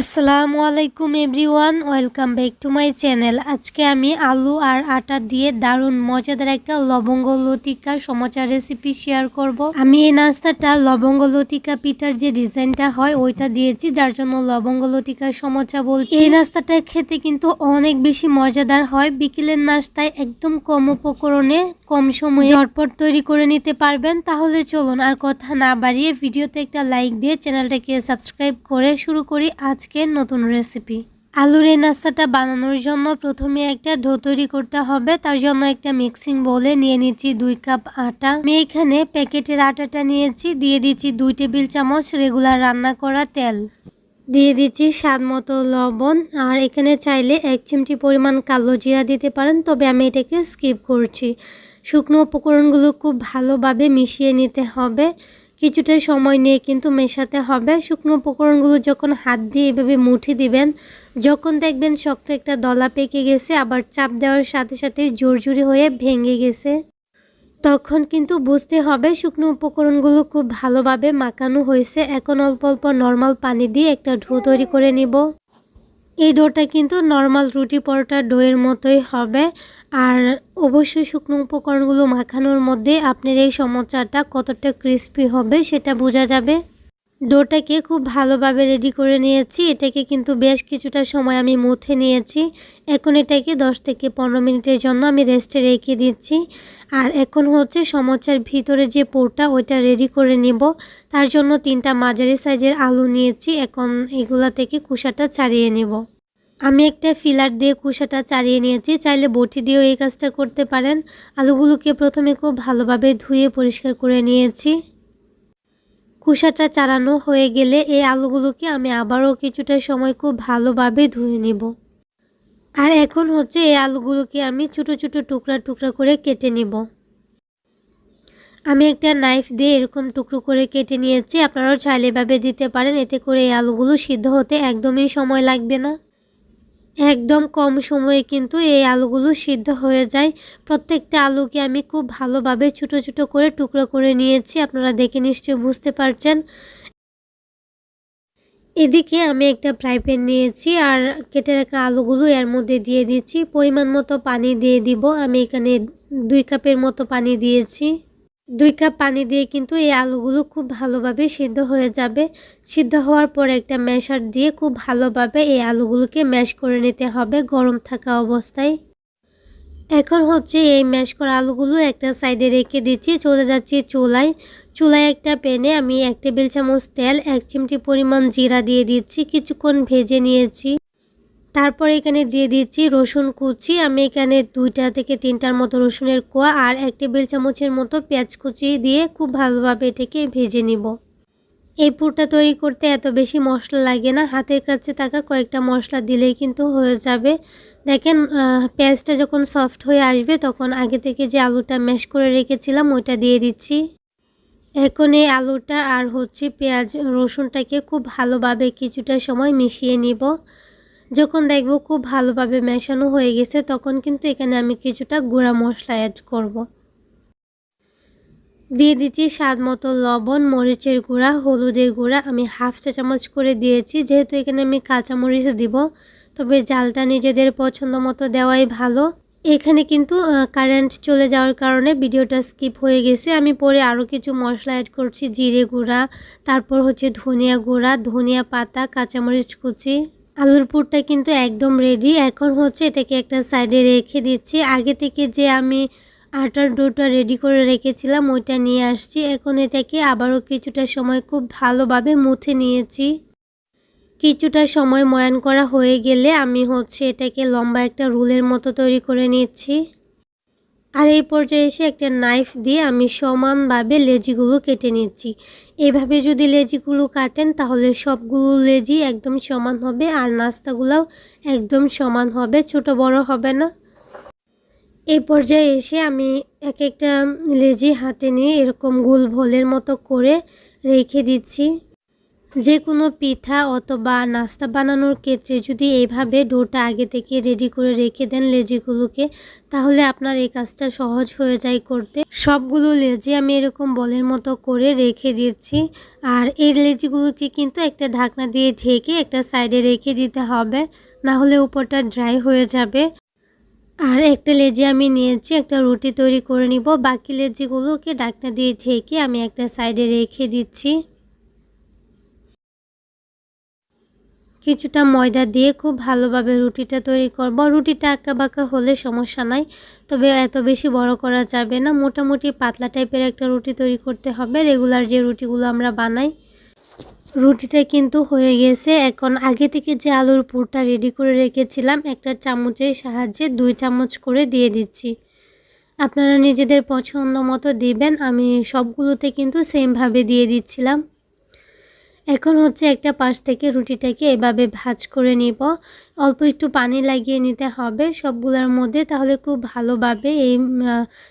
আসসালামু আলাইকুম everyone, welcome back to my channel. আজকে আমি আলু আর আটা দিয়ে দারুণ মজাদার একটা লবঙ্গ লতিকা সমাচার রেসিপি শেয়ার করব। আমি এই নাস্তাটা লবঙ্গ লতিকা পিঠার যে ডিজাইনটা হয়, ওইটা দিয়েছি, যার জন্য লবঙ্গ লতিকা সমচা বলছি। এই নাস্তাটা খেতে কিন্তু অনেক বেশি মজাদার হয়। বিকেলের নাস্তায় একদম কম উপকরণে, কম সময়ে ঝটপট তৈরি করে নিতে পারবেন। তাহলে চলুন আর কথা না বাড়িয়ে ভিডিওতে একটা লাইক দিয়ে চ্যানেলটাকে সাবস্ক্রাইব করে শুরু করি। আজকের নতুন রেসিপি আলুর এই নাস্তাটা বানানোর জন্য প্রথমে একটা ডো তৈরি করতে হবে, তার জন্য একটা মিক্সিং বলে নিয়ে নিচ্ছি দুই কাপ আটা। আমি এখানে প্যাকেটের আটাটা নিয়েছি, দিয়ে দিচ্ছি দুই টেবিল চামচ রেগুলার রান্না করা তেল। দিয়ে দিচ্ছি স্বাদ মতো লবণ, আর এখানে চাইলে এক চিমটি পরিমাণ কালো জিরা দিতে পারেন, তবে আমি এটাকে স্কিপ করছি। শুকনো উপকরণগুলো খুব ভালোভাবে মিশিয়ে নিতে হবে। কিছুটা সময় নিয়ে কিন্তু মেশাতে হবে। শুকনো উপকরণগুলো যখন হাত দিয়ে এভাবে মুঠি দিবেন, যখন দেখবেন শক্ত একটা দলা পেকে গেছে, আবার চাপ দেওয়ার সাথে সাথে জোরজুরি হয়ে ভেঙে গেছে। তখন কিন্তু বুঝতে হবে শুকনো উপকরণগুলো খুব ভালোভাবে মাখানো হয়েছে। এখন অল্প অল্প নর্মাল পানি দিয়ে একটা ঢো তৈরি করে নিব। এই ডোটা কিন্তু নর্মাল রুটি পরোটা ডোয়ের মতোই হবে। আর অবশ্যই শুকনো উপকরণগুলো মাখানোর মধ্যে আপনার এই সমোচাটা কতটা ক্রিস্পি হবে সেটা বোঝা যাবে। ডোটাকে খুব ভালোভাবে রেডি করে নিয়েছি। এটাকে কিন্তু বেশ কিছুটা সময় আমি মুথে নিয়েছি। এখন এটাকে 10 থেকে পনেরো মিনিটের জন্য আমি রেস্টে রেখে দিচ্ছি। আর এখন হচ্ছে সমোচার ভিতরে যে পোরটা, ওইটা রেডি করে নিব। তার জন্য তিনটা মাঝারি সাইজের আলু নিয়েছি। এখন এগুলা থেকে কুসাটা ছাড়িয়ে নেব। আমি একটা ফিলার দিয়ে কুসাটা চাড়িয়ে নিয়েছি। চাইলে বটি দিয়েও এই কাজটা করতে পারেন। আলুগুলোকে প্রথমে খুব ভালোভাবে ধুয়ে পরিষ্কার করে নিয়েছি। কুসাটা চারানো হয়ে গেলে এই আলুগুলোকে আমি আবারও কিছুটা সময় খুব ভালোভাবে ধুয়ে নেব। আর এখন হচ্ছে এই আলুগুলোকে আমি ছোটো ছোটো টুকরা টুকরা করে কেটে নিব। আমি একটা নাইফ দিয়ে এরকম টুকরো করে কেটে নিয়েছি, আপনারাও চাইলেভাবে দিতে পারেন, এতে করে এই আলুগুলো সিদ্ধ হতে একদমই সময় লাগবে না। একদম কম সময়ে কিন্তু এই আলুগুলো সিদ্ধ হয়ে যায়। প্রত্যেকটা আলুকে আমি খুব ভালোভাবে ছোটো ছোটো করে টুকরো করে নিয়েছি, আপনারা দেখে নিশ্চয়ই বুঝতে পারছেন। এদিকে আমি একটা ফ্রাই প্যান নিয়েছি আর কেটে রাখা আলুগুলো এর মধ্যে দিয়ে দিচ্ছি। পরিমাণ মতো পানি দিয়ে দিব। আমি এখানে দুই কাপের মতো পানি দিয়েছি। দুই কাপ পানি দিয়ে কিন্তু এই আলুগুলো খুব ভালোভাবে সিদ্ধ হয়ে যাবে। সিদ্ধ হওয়ার পর একটা ম্যাশার দিয়ে খুব ভালোভাবে এই আলুগুলোকে ম্যাশ করে নিতে হবে গরম থাকা অবস্থায়। এখন হচ্ছে এই ম্যাশ করা আলুগুলো একটা সাইডে রেখে দিচ্ছি, চলে যাচ্ছি চুলায়। চুলায় একটা প্যানে আমি এক টেবিল চামচ তেল, এক চিমটি পরিমাণ জিরা দিয়ে দিচ্ছি, কিছুক্ষণ ভেজে নিয়েছি। তারপর এখানে দিয়ে দিচ্ছি রসুন কুচি। আমি এখানে দুইটা থেকে তিনটার মতো রসুনের কোয়া আর এক টেবিল চামচের মতো পেঁয়াজ কুচি দিয়ে খুব ভালোভাবে এটাকে ভেজে নিব। এই পুরটা তৈরি করতে এত বেশি মশলা লাগে না। হাতের কাছে থাকা কয়েকটা মশলা দিলেই কিন্তু হয়ে যাবে। দেখেন পেঁয়াজটা যখন সফট হয়ে আসবে তখন আগে থেকে যে আলুটা ম্যাশ করে রেখেছিলাম ওইটা দিয়ে দিচ্ছি। এখন এই আলুটা আর হচ্ছে পেঁয়াজ রসুনটাকে খুব ভালোভাবে কিছুটা সময় মিশিয়ে নিব। যখন দেখব খুব ভালোভাবে মেশানো হয়ে গেছে, তখন কিন্তু এখানে আমি কিছুটা গুঁড়া মশলা অ্যাড করব। দিয়ে দিচ্ছি স্বাদ মতো লবণ, মরিচের গুঁড়া, হলুদের গুঁড়া। আমি হাফ চা চামচ করে দিয়েছি, যেহেতু এখানে আমি কাঁচামরিচ দিব, তবে জালটা নিজেদের পছন্দ মতো দেওয়াই ভালো। এখানে কিন্তু কারেন্ট চলে যাওয়ার কারণে ভিডিওটা স্কিপ হয়ে গেছে। আমি পরে আরও কিছু মশলা অ্যাড করছি, জিরে গুঁড়া, তারপর হচ্ছে ধনিয়া গুঁড়া, ধনিয়া পাতা, কাঁচামরিচ কুচি। আলুর পুরটা কিন্তু একদম রেডি এখন হচ্ছে এটাকে একটা সাইডে রেখে দিচ্ছি। আগে থেকে যে আমি আটার ডোটা রেডি করে রেখেছিলাম, ওইটা নিয়ে আসছি। এখন এটাকে আবারও কিছুটা সময় খুব ভালোভাবে মুথে নিয়েছি। কিছুটা সময় ময়ান করা হয়ে গেলে আমি হচ্ছে এটাকে লম্বা একটা রুলের মতো তৈরি করে নিচ্ছি। আর এই পর্যায়ে এসে একটা নাইফ দিয়ে আমি সমানভাবে লেজিগুলো কেটে নিচ্ছি। এভাবে যদি লেজিগুলো কাটেন, তাহলে সবগুলো লেজি একদম সমান হবে আর নাস্তাগুলোও একদম সমান হবে, ছোট বড় হবে না। এই পর্যায়ে এসে আমি এক একটা লেজি হাতে নিয়ে এরকম গোল ভোলের মতো করে রেখে দিচ্ছি। যে কোনো পিঠা অথবা নাস্তা বানানোর ক্ষেত্রে যদি এইভাবে ডোটা আগে থেকে রেডি করে রেখে দেন লেজিগুলোকে, তাহলে আপনার এই কাজটা সহজ হয়ে যায় করতে। সবগুলো লেজি আমি এরকম বলের মতো করে রেখে দিয়েছি আর এই লেজিগুলোকে কিন্তু একটা ঢাকনা দিয়ে ঢেকে একটা সাইডে রেখে দিতে হবে, না হলে উপরটা ড্রাই হয়ে যাবে। আর একটা লেজি আমি নিয়েছি, একটা রুটি তৈরি করে নিব। বাকি লেজিগুলোকে ঢাকনা দিয়ে ঢেকে আমি একটা সাইডে রেখে দিচ্ছি। কিছুটা ময়দা দিয়ে খুব ভালোভাবে রুটিটা তৈরি করব। রুটিটা আঁকা বাঁকা হলে সমস্যা নাই, তবে এত বেশি বড় করা যাবে না। মোটামুটি পাতলা টাইপের একটা রুটি তৈরি করতে হবে, রেগুলার যে রুটিগুলো আমরা বানাই। রুটিটা কিন্তু হয়ে গেছে। এখন আগে থেকে যে আলুর পুরটা রেডি করে রেখেছিলাম, একটা চামচের সাহায্যে দুই চামচ করে দিয়ে দিচ্ছি। আপনারা নিজেদের পছন্দ মতো দিবেন, আমি সবগুলোতে কিন্তু সেমভাবে দিয়ে দিচ্ছিলাম। এখন হচ্ছে একটা পাশ থেকে রুটিটাকে এভাবে ভাজ করে নিব। অল্প একটু পানি লাগিয়ে নিতে হবে সবগুলোর মধ্যে, তাহলে খুব ভালোভাবে এই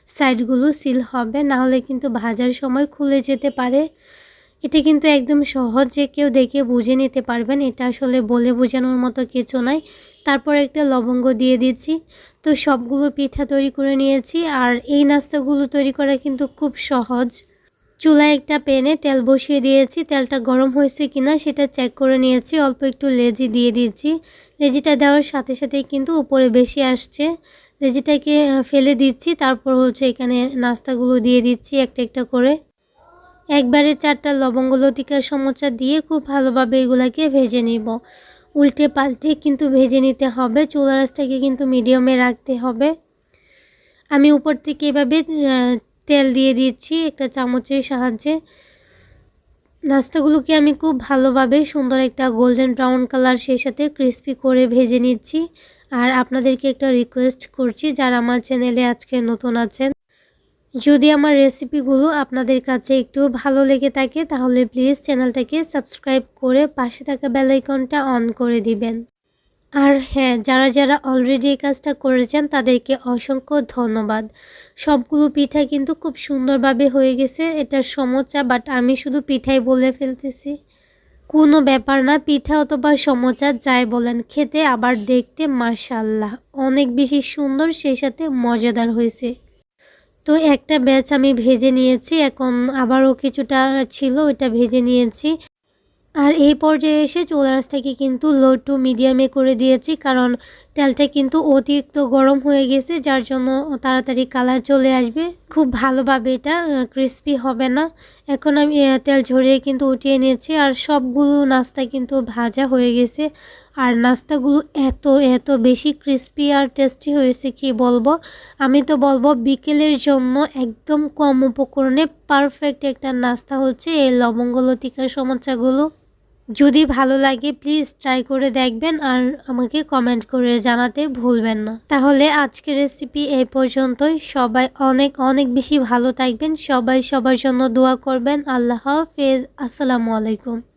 সাইডগুলো সিল হবে। না হলে কিন্তু ভাজার সময় খুলে যেতে পারে। এটা কিন্তু একদম সহজে কেউ দেখে বুঝে নিতে পারবেন। এটা আসলে বলে বোঝানোর মতো কিছু নাই। তারপর একটা লবঙ্গ দিয়ে দিচ্ছি। তো সবগুলো পিঠা তৈরি করে নিয়েছি। আর এই নাস্তাগুলো তৈরি করা কিন্তু খুব সহজ। চুলায় একটা প্যানে তেল বসিয়ে দিয়েছি। তেলটা গরম হয়েছে কিনা সেটা চেক করে নিয়েছি। অল্প একটু লেজি দিয়ে দিয়েছি। লেজিটা দেওয়ার সাথে সাথে কিন্তু উপরে বেশি আসছে। লেজিটাকে ফেলে দিচ্ছি। তারপর হচ্ছে এখানে নাস্তাগুলো দিয়ে দিচ্ছি একটা একটা করে। একবারে চারটা লবঙ্গ লতিকার সমোচা দিয়ে খুব ভালোভাবে এগুলাকে ভেজে নিব। উল্টে পাল্টে কিন্তু ভেজে নিতে হবে। চুলা রাসটাকে কিন্তু মিডিয়ামে রাখতে হবে। আমি উপর থেকে এভাবে তেল দিয়ে দিচ্ছি একটা চামচের সাহায্যে। নাস্তাগুলোকে আমি খুব ভালোভাবে সুন্দর একটা গোল্ডেন ব্রাউন কালার সেই সাথে ক্রিস্পি করে ভেজে নিচ্ছি। আর আপনাদেরকে একটা রিকোয়েস্ট করছি, যারা আমার চ্যানেলে আজকে নতুন আছেন, যদি আমার রেসিপিগুলো আপনাদের কাছে একটু ভালো লেগে থাকে, তাহলে প্লিজ চ্যানেলটাকে সাবস্ক্রাইব করে পাশে থাকা বেলাইকনটা অন করে দিবেন। আর হ্যাঁ যারা যারা অলরেডি এই কাজটা করেছেন, তাদেরকে অসংখ্য ধন্যবাদ। সবগুলো পিঠা কিন্তু খুব সুন্দরভাবে হয়ে গেছে, এটা সমোচা বাট আমি শুধু পিঠাই বলে ফেলতেছি। কোনো ব্যাপার না, পিঠা অথবা সমোচা যাই বলেন, খেতে, আবার দেখতে মাশাল্লাহ অনেক বেশি সুন্দর, সেই সাথে মজাদার হয়েছে। তো একটা ব্যাচ আমি ভেজে নিয়েছি, এখন আবারও কিছুটা ছিল, ওইটা ভেজে নিয়েছি। আর এই পর্যায়ে এসে চৌরাসটাকে কিন্তু লো টু মিডিয়ামে করে দিয়েছি, কারণ তেলটা কিন্তু অতিরিক্ত গরম হয়ে গেছে, যার জন্য তাড়াতাড়ি কালার চলে আসবে। খুব ভালোভাবে এটা ক্রিস্পি হবে না। এখন আমি তেল ঝরিয়ে কিন্তু উঠিয়ে নিয়েছি, আর সবগুলো নাস্তা কিন্তু ভাজা হয়ে গেছে। আর নাস্তাগুলো এত এত বেশি ক্রিস্পি আর টেস্টি হয়েছে, কি বলব? আমি তো বলব বিকেলের জন্য একদম কম উপকরণে পারফেক্ট একটা নাস্তা হচ্ছে এই লবঙ্গ লতিকার সমস্যাগুলো যদি ভালো লাগে প্লিজ ট্রাই করে দেখবেন আর আমাকে কমেন্ট করে জানাতে ভুলবেন না। তাহলে আজকের রেসিপি এই পর্যন্তই। সবাই অনেক অনেক বেশি ভালো থাকবেন। সবাই সবার জন্য দোয়া করবেন। আল্লাহ হাফেজ। আসসালামু আলাইকুম।